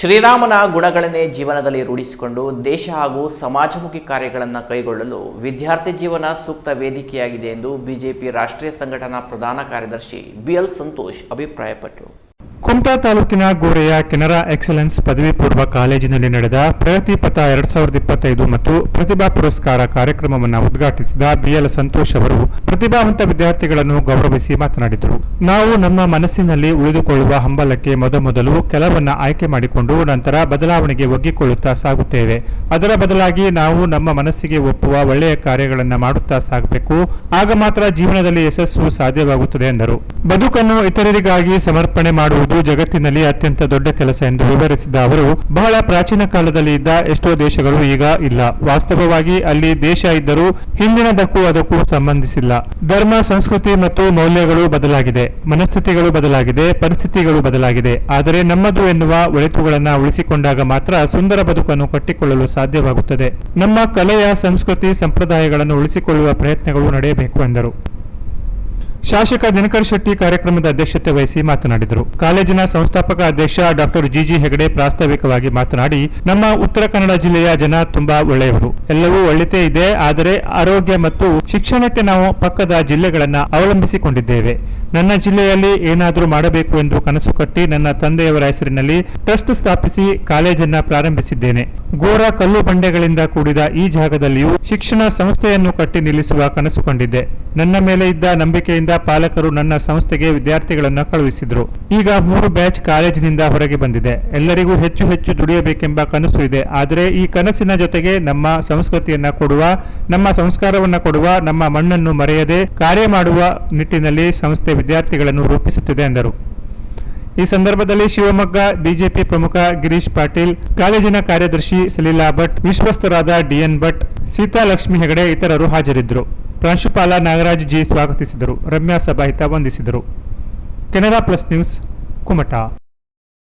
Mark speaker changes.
Speaker 1: ಶ್ರೀರಾಮನ ಗುಣಗಳನ್ನೇ ಜೀವನದಲ್ಲಿ ರೂಢಿಸಿಕೊಂಡು ದೇಶ ಹಾಗೂ ಸಮಾಜಮುಖಿ ಕಾರ್ಯಗಳನ್ನು ಕೈಗೊಳ್ಳಲು ವಿದ್ಯಾರ್ಥಿ ಜೀವನ ಸೂಕ್ತ ವೇದಿಕೆಯಾಗಿದೆ ಎಂದು ಬಿಜೆಪಿ ರಾಷ್ಟ್ರೀಯ ಸಂಘಟನಾ ಪ್ರಧಾನ ಕಾರ್ಯದರ್ಶಿ ಬಿಎಲ್ ಸಂತೋಷ್ ಅಭಿಪ್ರಾಯಪಟ್ಟರು.
Speaker 2: ಕುಮಟಾ ತಾಲೂಕಿನ ಗೋರೆಯ ಕೆನರಾ ಎಕ್ಸಲೆನ್ಸ್ ಪದವಿ ಪೂರ್ವ ಕಾಲೇಜಿನಲ್ಲಿ ನಡೆದ ಪ್ರಗತಿ ಪಥ ಎರಡ್ ಸಾವಿರದ ಇಪ್ಪತ್ತೈದು ಮತ್ತು ಪ್ರತಿಭಾ ಪುರಸ್ಕಾರ ಕಾರ್ಯಕ್ರಮವನ್ನು ಉದ್ಘಾಟಿಸಿದ ಬಿಎಲ್ ಸಂತೋಷ್ ಅವರು ಪ್ರತಿಭಾವಂತ ವಿದ್ಯಾರ್ಥಿಗಳನ್ನು ಗೌರವಿಸಿ ಮಾತನಾಡಿದರು. ನಾವು ನಮ್ಮ ಮನಸ್ಸಿನಲ್ಲಿ ಉಳಿದುಕೊಳ್ಳುವ ಹಂಬಲಕ್ಕೆ ಮೊದಮೊದಲು ಕೆಲವನ್ನ ಆಯ್ಕೆ ಮಾಡಿಕೊಂಡು ನಂತರ ಬದಲಾವಣೆಗೆ ಒಗ್ಗಿಕೊಳ್ಳುತ್ತಾ ಸಾಗುತ್ತೇವೆ. ಅದರ ಬದಲಾಗಿ ನಾವು ನಮ್ಮ ಮನಸ್ಸಿಗೆ ಒಪ್ಪುವ ಒಳ್ಳೆಯ ಕಾರ್ಯಗಳನ್ನು ಮಾಡುತ್ತಾ ಸಾಗಬೇಕು. ಆಗ ಮಾತ್ರ ಜೀವನದಲ್ಲಿ ಯಶಸ್ಸು ಸಾಧ್ಯವಾಗುತ್ತದೆ ಎಂದರು. ಬದುಕನ್ನು ಇತರರಿಗಾಗಿ ಸಮರ್ಪಣೆ ಮಾಡುವುದು ಜಗತ್ತಿನಲ್ಲಿ ಅತ್ಯಂತ ದೊಡ್ಡ ಕೆಲಸ ಎಂದು ವಿವರಿಸಿದ ಅವರು, ಬಹಳ ಪ್ರಾಚೀನ ಕಾಲದಲ್ಲಿ ಇದ್ದ ಎಷ್ಟೋ ದೇಶಗಳು ಈಗ ಇಲ್ಲ. ವಾಸ್ತವವಾಗಿ ಅಲ್ಲಿ ದೇಶ ಇದ್ದರೂ ಹಿಂದಿನದಕ್ಕೂ ಅದಕ್ಕೂ ಸಂಬಂಧಿಸಿಲ್ಲ. ಧರ್ಮ, ಸಂಸ್ಕೃತಿ ಮತ್ತು ಮೌಲ್ಯಗಳು ಬದಲಾಗಿದೆ. ಮನಸ್ಥಿತಿಗಳು ಬದಲಾಗಿದೆ, ಪರಿಸ್ಥಿತಿಗಳು ಬದಲಾಗಿದೆ. ಆದರೆ ನಮ್ಮದು ಎನ್ನುವ ಒಳಿತುಗಳನ್ನು ಉಳಿಸಿಕೊಂಡಾಗ ಮಾತ್ರ ಸುಂದರ ಬದುಕನ್ನು ಕಟ್ಟಿಕೊಳ್ಳಲು ಸಾಧ್ಯವಾಗುತ್ತದೆ. ನಮ್ಮ ಕಲೆಯ ಸಂಸ್ಕೃತಿ ಸಂಪ್ರದಾಯಗಳನ್ನು ಉಳಿಸಿಕೊಳ್ಳುವ ಪ್ರಯತ್ನಗಳು ನಡೆಯಬೇಕು ಎಂದರು. ಶಾಸಕ ದಿನಕರ್ ಶೆಟ್ಟಿ ಕಾರ್ಯಕ್ರಮದ ಅಧ್ಯಕ್ಷತೆ ವಹಿಸಿ ಮಾತನಾಡಿದರು. ಕಾಲೇಜಿನ ಸಂಸ್ಥಾಪಕ ಅಧ್ಯಕ್ಷ ಡಾಕ್ಟರ್ ಜಿಜಿ ಹೆಗಡೆ ಪ್ರಾಸ್ತಾವಿಕವಾಗಿ ಮಾತನಾಡಿ, ನಮ್ಮ ಉತ್ತರ ಕನ್ನಡ ಜಿಲ್ಲೆಯ ಜನ ತುಂಬಾ ಒಳ್ಳೆಯವರು. ಎಲ್ಲವೂ ಒಳ್ಳೆತೇ ಇದೆ, ಆದರೆ ಆರೋಗ್ಯ ಮತ್ತು ಶಿಕ್ಷಣಕ್ಕೆ ನಾವು ಪಕ್ಕದ ಜಿಲ್ಲೆಗಳನ್ನ ಅವಲಂಬಿಸಿಕೊಂಡಿದ್ದೇವೆ. ನನ್ನ ಜಿಲ್ಲೆಯಲ್ಲಿ ಏನಾದರೂ ಮಾಡಬೇಕು ಎಂದು ಕನಸು ಕಟ್ಟಿ ನನ್ನ ತಂದೆಯವರ ಹೆಸರಿನಲ್ಲಿ ಟ್ರಸ್ಟ್ ಸ್ಥಾಪಿಸಿ ಕಾಲೇಜನ್ನ ಪ್ರಾರಂಭಿಸಿದ್ದೇನೆ. ಘೋರ ಕಲ್ಲು ಬಂಡೆಗಳಿಂದ ಕೂಡಿದ ಈ ಜಾಗದಲ್ಲಿಯೂ ಶಿಕ್ಷಣ ಸಂಸ್ಥೆಯನ್ನು ಕಟ್ಟಿ ನಿಲ್ಲಿಸುವ ಕನಸು ಕಂಡಿದ್ದೆ. ನನ್ನ ಮೇಲೆ ಇದ್ದ ನಂಬಿಕೆಯಿಂದ ಪಾಲಕರು ನನ್ನ ಸಂಸ್ಥೆಗೆ ವಿದ್ಯಾರ್ಥಿಗಳನ್ನು ಕಳುಹಿಸಿದ್ರು. ಈಗ ಮೂರು ಬ್ಯಾಚ್ ಕಾಲೇಜಿನಿಂದ ಹೊರಗೆ ಬಂದಿದೆ. ಎಲ್ಲರಿಗೂ ಹೆಚ್ಚು ಹೆಚ್ಚು ದುಡಿಯಬೇಕೆಂಬ ಕನಸು ಇದೆ. ಆದರೆ ಈ ಕನಸಿನ ಜೊತೆಗೆ ನಮ್ಮ ಸಂಸ್ಕೃತಿಯನ್ನ ಕೊಡುವ, ನಮ್ಮ ಸಂಸ್ಕಾರವನ್ನ ಕೊಡುವ, ನಮ್ಮ ಮಣ್ಣನ್ನು ಮರೆಯದೆ ಕಾರ್ಯ ಮಾಡುವ ನಿಟ್ಟಿನಲ್ಲಿ ಸಂಸ್ಥೆ ವಿದ್ಯಾರ್ಥಿಗಳನ್ನು ರೂಪಿಸುತ್ತಿದೆ ಎಂದರು. ಈ ಸಂದರ್ಭದಲ್ಲಿ ಶಿವಮೊಗ್ಗ ಬಿಜೆಪಿ ಪ್ರಮುಖ ಗಿರೀಶ್ ಪಾಟೀಲ್, ಕಾಲೇಜಿನ ಕಾರ್ಯದರ್ಶಿ ಸಲೀಲಾ ಭಟ್ ವಿಶ್ವಸ್ತರಾದ ಡಿಎನ್ ಭಟ್, ಸೀತಾಲಕ್ಷ್ಮಿ ಹೆಗಡೆ ಇತರರು ಹಾಜರಿದ್ದರು. ಪ್ರಾಂಶುಪಾಲ ನಾಗರಾಜ್ ಜಿ ಸ್ವಾಗತಿಸಿದರು. ರಮ್ಯಾ ಸಭಾಹಿತ ವಂದಿಸಿದರು. Canara plus news Kumta.